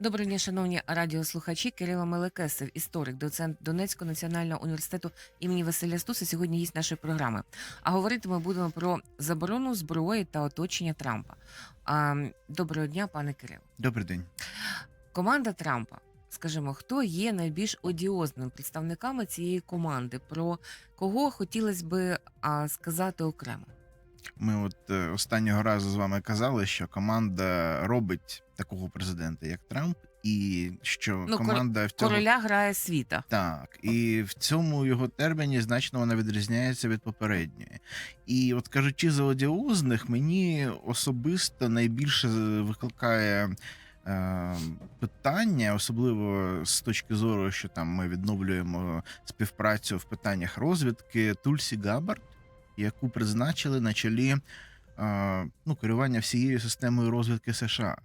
Доброго дня, шановні радіослухачі. Кирило Мелекесов, історик, доцент Донецького національного університету імені Василя Стуса, сьогодні гість нашої програми. А говорити ми будемо про заборону зброї та оточення Трампа. Доброго дня, пане Кирило. Добрий день. Команда Трампа. Скажімо, хто є найбільш одіозними представниками цієї команди? Про кого хотілося би сказати окремо? Ми от е, останнього разу з вами казали, що команда робить такого президента, як Трамп, і що Ну, команда в цьому Короля грає світа. так, і в цьому його терміні значно вона відрізняється від попередньої. І от кажучи за одіозних, мені особисто найбільше викликає. е, Питання, особливо з точки зору, що там ми відновлюємо співпрацю в питаннях розвідки Тульсі Габард, яку призначили на чолі ну, керування всією системою розвідки США.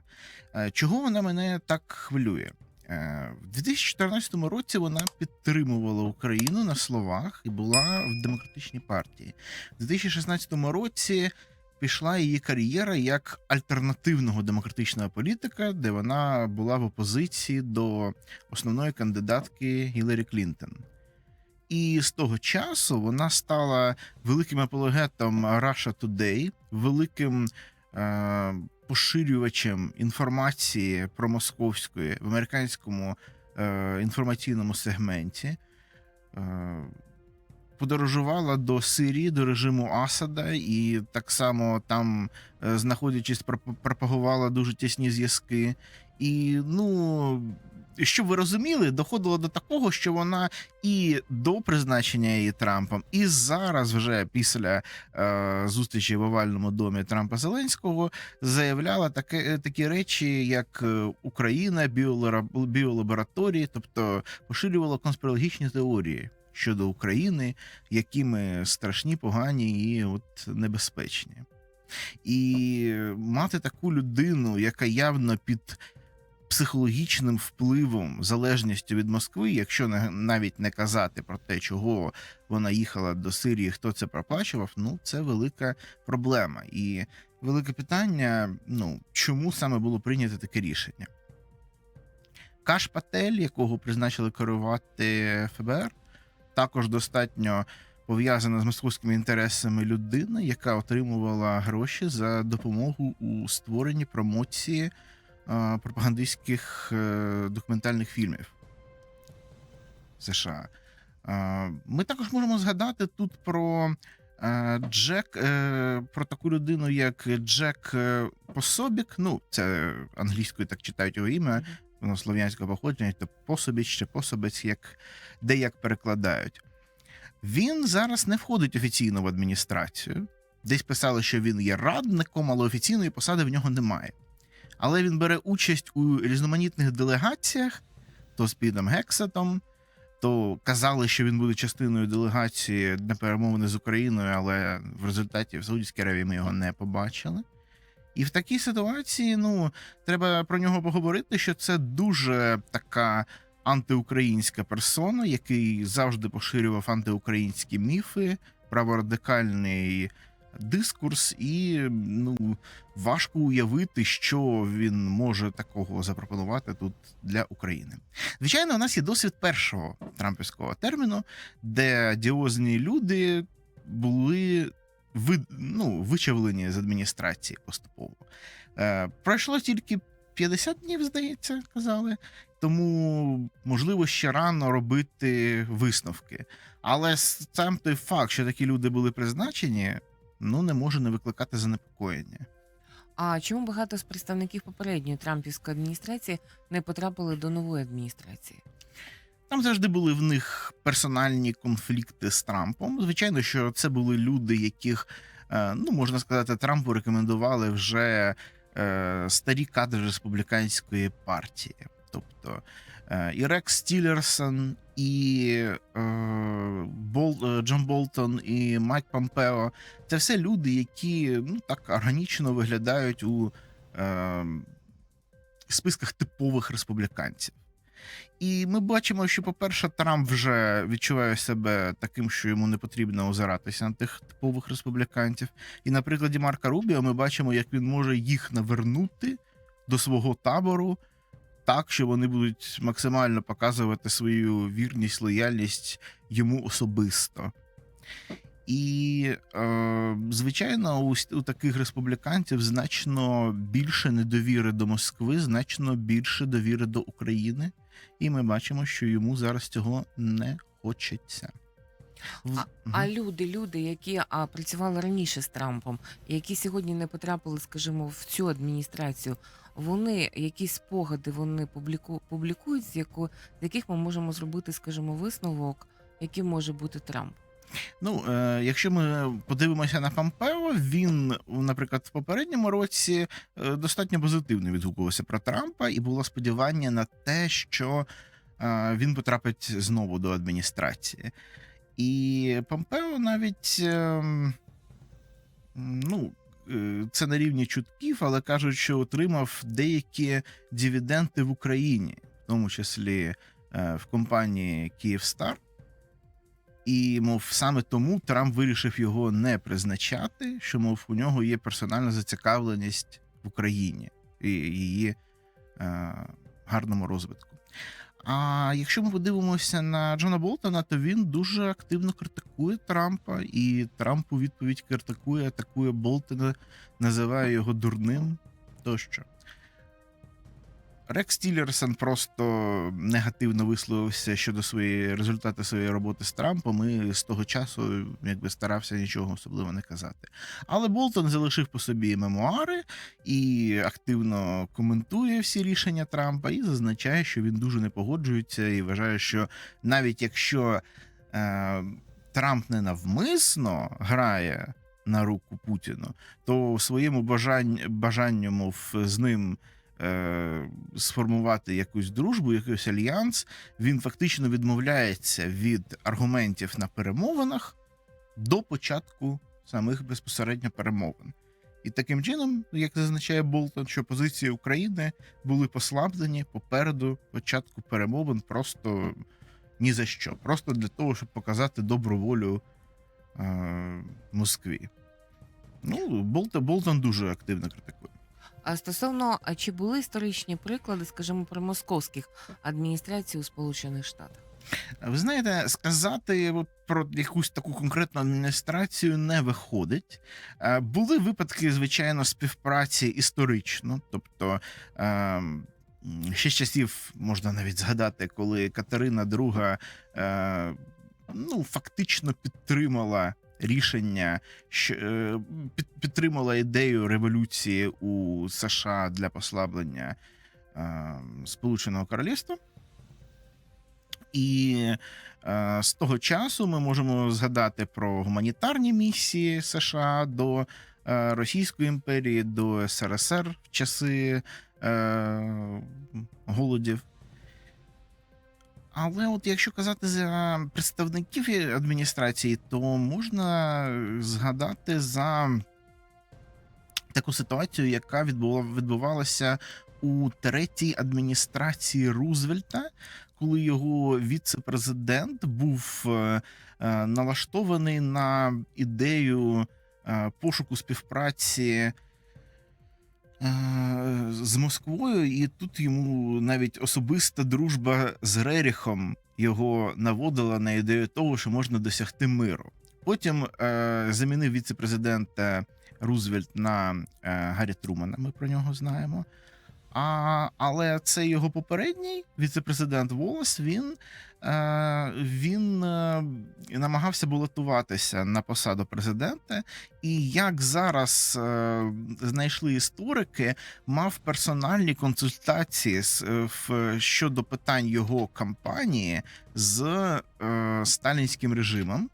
Е, Чого вона мене так хвилює? Е, В 2014 році вона підтримувала Україну на словах і була в демократичній партії. В 2016 році пішла її кар'єра як альтернативного демократичного політика, де вона була в опозиції до основної кандидатки Гіларі Клінтон. І з того часу вона стала великим апологетом Russia Today, великим е, поширювачем інформації про московської в американському е, інформаційному сегменті. Е, подорожувала до Сирії, до режиму Асада, і так само там, е, знаходячись, проп- пропагувала дуже тісні зв'язки. І ну. Щоб ви розуміли, доходило до такого, що вона і до призначення її Трампом, і зараз, вже після е, зустрічі в овальному домі Трампа Зеленського, заявляла таке, такі речі, як е, Україна, біолабораторії, тобто поширювала конспірологічні теорії щодо України, які ми страшні, погані і от небезпечні. І мати таку людину, яка явно під психологічним впливом, залежністю від Москви, якщо не, навіть не казати про те, чого вона їхала до Сирії, хто це проплачував, ну це велика проблема. І велике питання: ну чому саме було прийнято таке рішення? Каш Патель, якого призначили керувати ФБР, також достатньо пов'язана з московськими інтересами людина, яка отримувала гроші за допомогу у створенні промоції пропагандистських е, документальних фільмів США. Ми також можемо згадати тут про е, Джек, е, про таку людину, як Джек Пособік. Ну, це англійською так читають його ім'я, воно слов'янського походження, то пособіч чи пособець, як де як перекладають. Він зараз не входить офіційно в адміністрацію. Десь писали, що він є радником, але офіційної посади в нього немає. Але він бере участь у різноманітних делегаціях, то з Пітом Гексетом, то казали, що він буде частиною делегації на перемовини з Україною, але в результаті в Саудівській Аравії ми його не побачили. І в такій ситуації, ну, треба про нього поговорити, що це дуже така антиукраїнська персона, який завжди поширював антиукраїнські міфи, праворадикальний дискурс, і ну важко уявити, що він може такого запропонувати тут для України. Звичайно, у нас є досвід першого трампівського терміну, де діозні люди були ви, ну, вичавлені з адміністрації поступово. Е, пройшло тільки 50 днів, здається, казали. Тому можливо ще рано робити висновки. Але сам той факт, що такі люди були призначені, ну не може не викликати занепокоєння. А чому багато з представників попередньої трампівської адміністрації не потрапили до нової адміністрації? Там завжди були в них персональні конфлікти з Трампом. Звичайно, що це були люди, яких, е, ну можна сказати, Трампу рекомендували вже е, старі кадри республіканської партії. Тобто е, і Рекс Стілерсон, і е, Бол, е, Джон Болтон, і Майк Помпео це все люди, які ну так органічно виглядають у е, списках типових республіканців. І ми бачимо, що, по-перше, Трамп вже відчуває себе таким, що йому не потрібно озиратися на тих типових республіканців. І на прикладі Марка Рубіо ми бачимо, як він може їх навернути до свого табору так, що вони будуть максимально показувати свою вірність, лояльність йому особисто. І, е, звичайно, у, у таких республіканців значно більше недовіри до Москви, значно більше довіри до України. І ми бачимо, що йому зараз цього не хочеться. В- А, Мгм. а люди, люди, які а, працювали раніше з Трампом, які сьогодні не потрапили, скажімо, в цю адміністрацію, вони якісь спогади вони публіку, публікують, з, яко, з яких ми можемо зробити, скажімо, висновок, яким може бути Трамп. Ну, е, якщо ми подивимося на Помпео, він, наприклад, в попередньому році е, достатньо позитивно відгукувався про Трампа, і було сподівання на те, що е, він потрапить знову до адміністрації. І Помпео навіть ем, ну, е, це на рівні чутків, але кажуть, що отримав деякі дивіденди в Україні, в тому числі е, в компанії Київстар. І, мов, саме тому Трамп вирішив його не призначати, що, мов, у нього є персональна зацікавленість в Україні і її е, гарному розвитку. А якщо ми подивимося на Джона Болтона, то він дуже активно критикує Трампа, і Трамп у відповідь критикує, атакує Болтона, називає його дурним тощо. Рекс Тілерсон просто негативно висловився щодо своєї результати своєї роботи з Трампом і з того часу якби старався нічого особливо не казати. Але Болтон залишив по собі мемуари і активно коментує всі рішення Трампа і зазначає, що він дуже не погоджується і вважає, що навіть якщо е, Трамп не навмисно грає на руку Путіну, то в своєму бажанню з ним е, сформувати якусь дружбу, якийсь альянс, він фактично відмовляється від аргументів на перемовинах до початку самих безпосередньо перемовин. І таким чином, як зазначає Болтон, що позиції України були послаблені попереду початку перемовин просто ні за що. Просто для того, щоб показати добру волю е, Москві. Ну, Болтон, Болтон дуже активно критикує. А стосовно а чи були історичні приклади, скажімо, про московських адміністрацій у Сполучених Штатах? Ви знаєте, сказати от про якусь таку конкретну адміністрацію не виходить. Е, Були випадки, звичайно, співпраці історично, тобто. е, Ще часів можна навіть згадати, коли Катерина II е, ну, фактично підтримала рішення, що е, підтримала ідею революції у США для послаблення е, Сполученого Королівства. І е, з того часу ми можемо згадати про гуманітарні місії США до е, Російської імперії, до СРСР в часи е, голодів. Але от якщо казати за представників адміністрації, то можна згадати за таку ситуацію, яка відбувалася у третій адміністрації Рузвельта, коли його віце-президент був е, е, налаштований на ідею е, пошуку співпраці. Е, З Москвою, і тут йому навіть особиста дружба з Реріхом його наводила на ідею того, що можна досягти миру. Потім е, замінив віце-президента Рузвельт на е, Гаррі Трумана. Ми про нього знаємо. А, але це його попередній віце-президент Волос. Він, е, він е, намагався балотуватися на посаду президента. І як зараз е, знайшли історики, мав персональні консультації з, е, в, щодо питань його кампанії з е, сталінським режимом.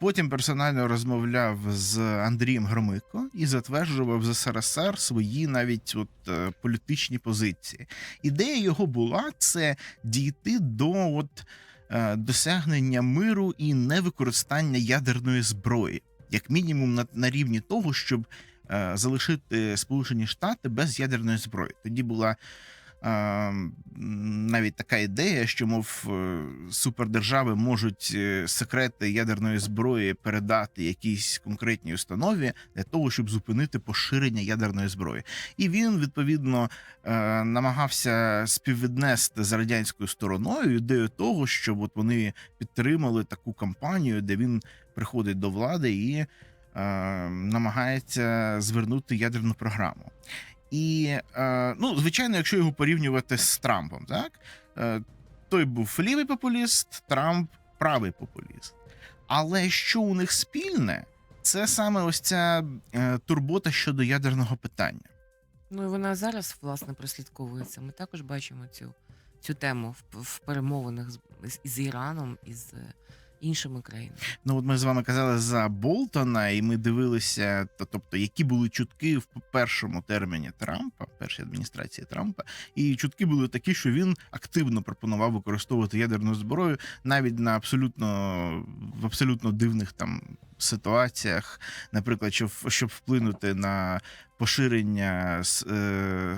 Потім персонально розмовляв з Андрієм Громико і затверджував з СРСР свої навіть от е, політичні позиції. Ідея його була це дійти до от, е, досягнення миру і невикористання ядерної зброї, як мінімум на, на рівні того, щоб е, залишити Сполучені Штати без ядерної зброї. Тоді була навіть така ідея, що мов е, супердержави можуть е, секрети ядерної зброї передати якійсь конкретній установі для того, щоб зупинити поширення ядерної зброї. І він відповідно е, намагався співвіднести з радянською стороною ідею того, щоб от вони підтримали таку кампанію, де він приходить до влади і намагається звернути ядерну програму. І е, ну, звичайно, якщо його порівнювати з Трампом, так е, той був лівий популіст, Трамп правий популіст. Але що у них спільне, це саме ось ця е, турбота щодо ядерного питання. Ну і вона зараз власне прослідковується. Ми також бачимо цю, цю тему в, в перемовинах з, з, Іраном і з е, іншими країнами. Ну, от ми з вами казали за Болтона, і ми дивилися, то- тобто, які були чутки в першому терміні Трампа, першій адміністрації Трампа, і чутки були такі, що він активно пропонував використовувати ядерну зброю навіть на абсолютно в абсолютно дивних там ситуаціях, наприклад, щоб, щоб вплинути на поширення е,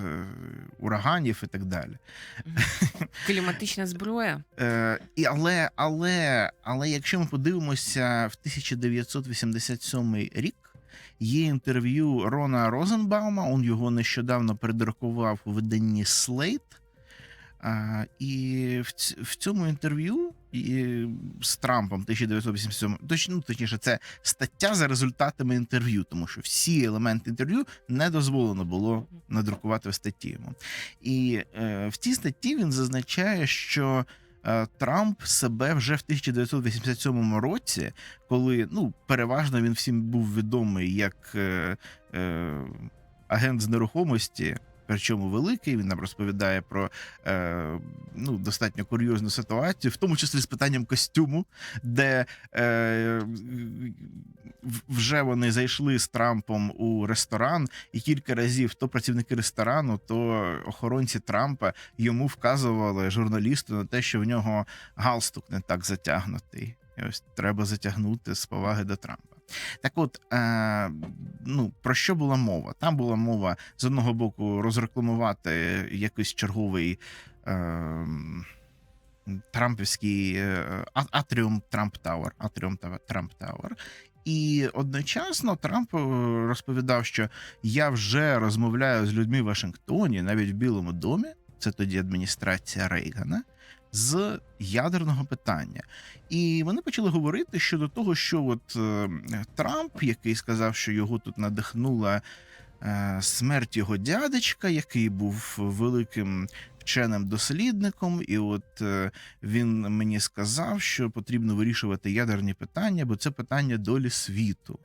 ураганів і так далі. Кліматична зброя. Е, і, але, але, але якщо ми подивимося в 1987 рік, є інтерв'ю Рона Розенбаума, он його нещодавно передрукував у виданні Slate. А, і в цьому інтерв'ю і, з Трампом 1987, точ, ну, точніше, це стаття за результатами інтерв'ю, тому що всі елементи інтерв'ю не дозволено було надрукувати в статті йому. І е, в цій статті він зазначає, що е, Трамп себе вже в 1987 році, коли ну переважно він всім був відомий як е, е, агент з нерухомості. Причому великий, він нам розповідає про е, ну, достатньо курйозну ситуацію, в тому числі з питанням костюму, де е, вже вони зайшли з Трампом у ресторан, і кілька разів то працівники ресторану, то охоронці Трампа йому вказували журналісту на те, що в нього галстук не так затягнутий. І ось треба затягнути з поваги до Трампа. Так от, е, ну про що була мова? Там була мова з одного боку розрекламувати якийсь черговий. Е, Трампівський е, Атріум Трамп Тауер, Атріум Трамп Тауер. І одночасно Трамп е, розповідав, що я вже розмовляю з людьми в Вашингтоні, навіть в Білому домі, це тоді адміністрація Рейгана, з ядерного питання. І вони почали говорити щодо того, що от е, Трамп, який сказав, що його тут надихнула е, смерть його дядечка, який був великим вченим дослідником, і от е, він мені сказав, що потрібно вирішувати ядерні питання, бо це питання долі світу.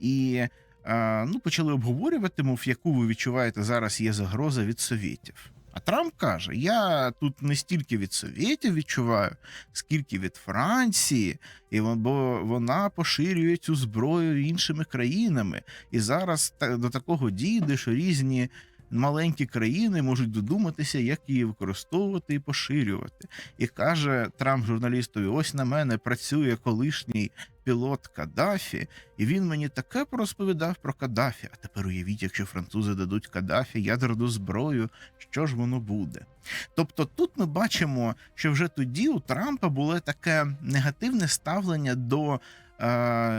І е, ну, почали обговорювати, мов яку ви відчуваєте зараз є загроза від совєтів. А Трамп каже: я тут не стільки від совєтів відчуваю, скільки від Франції, і бо вона поширює цю зброю іншими країнами. І зараз до такого дійде, що різні маленькі країни можуть додуматися, як її використовувати і поширювати. І каже Трамп журналістові: ось на мене працює колишній пілот Каддафі, і він мені таке порозповідав про Каддафі. А тепер уявіть, якщо французи дадуть Каддафі ядерну зброю, що ж воно буде? Тобто тут ми бачимо, що вже тоді у Трампа було таке негативне ставлення до е,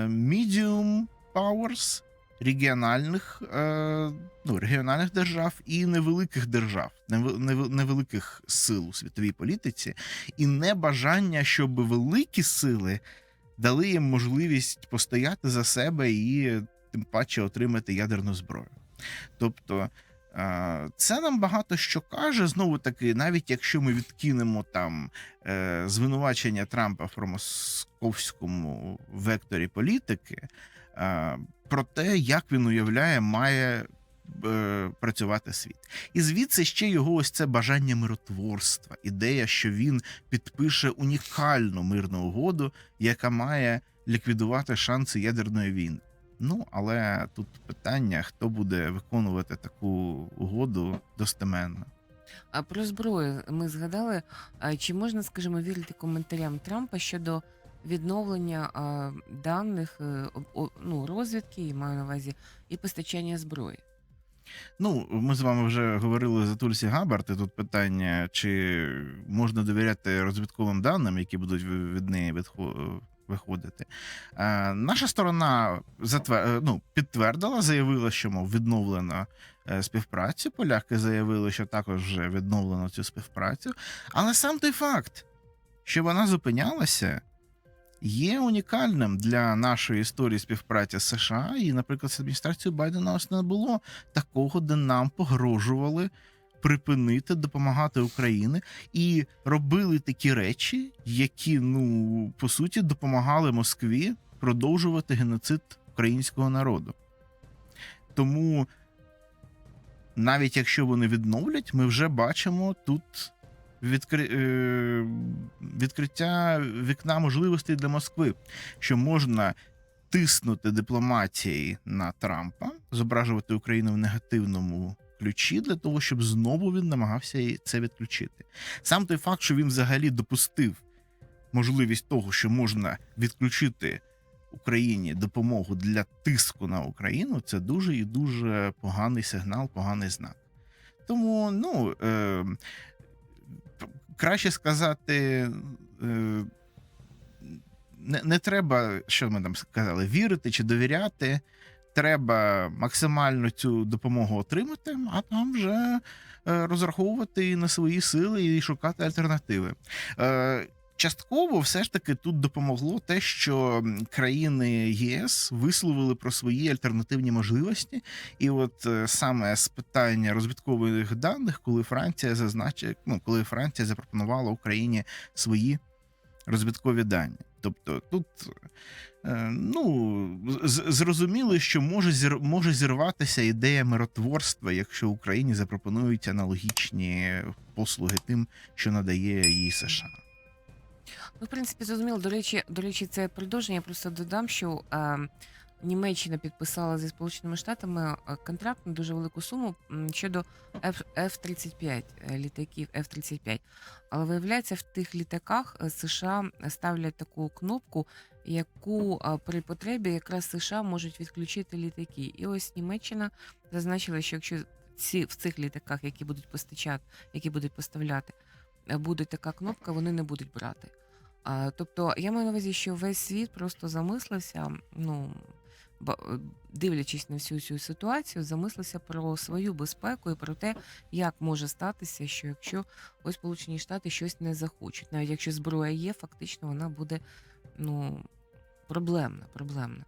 medium powers, регіональних, е, ну, регіональних держав і невеликих держав, нев- нев- невеликих сил у світовій політиці, і небажання, щоб великі сили дали їм можливість постояти за себе і тим паче отримати ядерну зброю. Тобто. е, Це нам багато що каже. Знову таки, навіть якщо ми відкинемо там е, звинувачення Трампа в промосковському векторі політики, е, про те, як він уявляє, має працювати світ. І звідси ще його ось це бажання миротворства, ідея, що він підпише унікальну мирну угоду, яка має ліквідувати шанси ядерної війни. Ну, але тут питання, хто буде виконувати таку угоду достеменно. А про зброю ми згадали. Чи можна, скажімо, вірити коментарям Трампа щодо відновлення даних е, ну, розвідки, маю на увазі, і постачання зброї? Ну, ми з вами вже говорили за Тульсі Габард, і тут питання, чи можна довіряти розвідковим даним, які будуть від неї виходити. Е, наша сторона затвер... е, ну, підтвердила, заявила, що мов відновлено е, співпрацю. Поляки заявили, що також вже відновлено цю співпрацю. Але сам той факт, що вона зупинялася, є унікальним для нашої історії співпраці з США. І, наприклад, з адміністрацією Байдена ось не було такого, де нам погрожували припинити допомагати Україні і робили такі речі, які, ну по суті, допомагали Москві продовжувати геноцид українського народу. Тому, навіть якщо вони відновлять, ми вже бачимо тут відкри... е, відкриття вікна можливостей для Москви, що можна тиснути дипломатії на Трампа, зображувати Україну в негативному ключі для того, щоб знову він намагався це відключити. Сам той факт, що він взагалі допустив можливість того, що можна відключити Україні допомогу для тиску на Україну, це дуже і дуже поганий сигнал, поганий знак. Тому, ну е, краще сказати. Е, не, не треба, що ми там сказали, вірити чи довіряти. Треба максимально цю допомогу отримати, а там вже е, розраховувати на свої сили і шукати альтернативи. Частково все ж таки тут допомогло те, що країни ЄС висловили про свої альтернативні можливості, і от е, саме з питання розвідкових даних, коли Франція зазначила, ну коли Франція запропонувала Україні свої розвідкові дані. Тобто тут е, ну, зрозуміли, що може, зір, може зірватися ідея миротворства, якщо Україні запропонують аналогічні послуги тим, що надає їй США. Ну, в принципі, зрозуміло. До речі, до речі, це продовження. Я просто додам, що е, Німеччина підписала зі Сполученими Штатами е, контракт на дуже велику суму щодо F- F-35, е, літаків F-35. Але виявляється, в тих літаках е, США ставлять таку кнопку, яку при потребі якраз США можуть відключити літаки. І ось Німеччина зазначила, що якщо ці в цих літаках, які будуть постачати, які будуть поставляти, буде така кнопка, вони не будуть брати. А, тобто, я маю на увазі, що весь світ просто замислився, ну е, дивлячись на всю цю ситуацію, замислився про свою безпеку і про те, як може статися, що якщо ось Сполучені Штати щось не захочуть, навіть якщо зброя є, фактично вона буде ну проблемна, проблемна.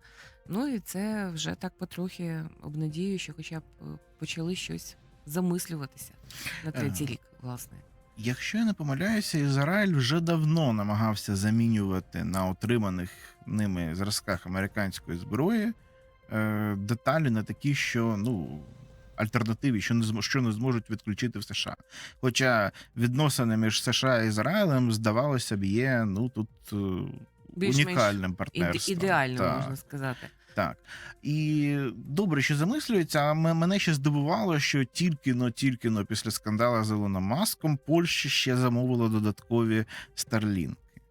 Ну і це вже так потрохи обнадію, що хоча б е, почали щось замислюватися на третій рік, власне. Якщо я не помиляюся, Ізраїль вже давно намагався замінювати на отриманих ними зразках американської зброї е, деталі на такі, що ну. Альтернативі, що не що не зможуть відключити в США. Хоча відносини між США і Ізраїлем, здавалося б, є ну тут е, Більш-менш унікальним Іде- партнерством. ідеально Так. можна сказати. Так. І добре, що замислюється, а мене ще здивувало, що тільки-но, тільки-но після скандалу з Ілоном Маском Польща ще замовила додаткові старлінки.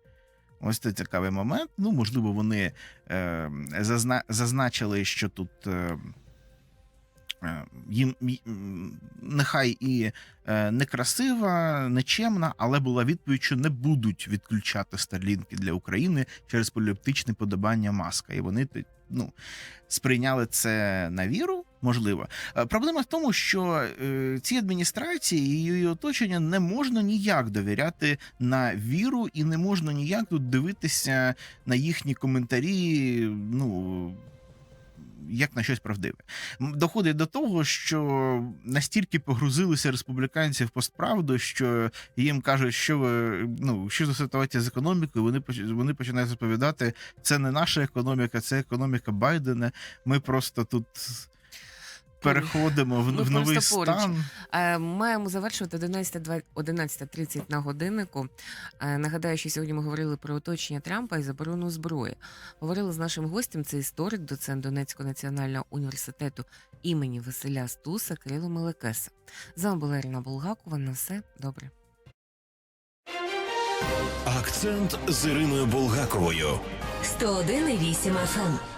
Ось це цікавий момент. Ну, можливо, вони е, зазна- зазначили, що тут. Е, їм нехай і е, некрасива, нечемна, але була відповідь, що не будуть відключати старлінки для України через політичне подобання маска. І вони ну, сприйняли це на віру. Можливо, Е, проблема в тому, що е, цій адміністрації і її оточення не можна ніяк довіряти на віру, і не можна ніяк тут дивитися на їхні коментарі. Ну як на щось правдиве. Доходить до того, що настільки погрузилися республіканці в постправду, що їм кажуть, що ви ну що за ситуація з економікою. Вони вони починають розповідати, це не наша економіка, це економіка Байдена. Ми просто тут. Переходимо в, Ми в новий просто поруч. стан. Е, маємо завершувати 11.20 11.30 на годиннику. Е, нагадаю, що сьогодні ми говорили про оточення Трампа і заборону зброї. Говорили з нашим гостем, це історик, доцент Донецького національного університету імені Василя Стуса Кирило Мелекеса. З вами була Ірина Булгакова. На все добре. Акцент з Іриною Булгаковою. 101,8 FM.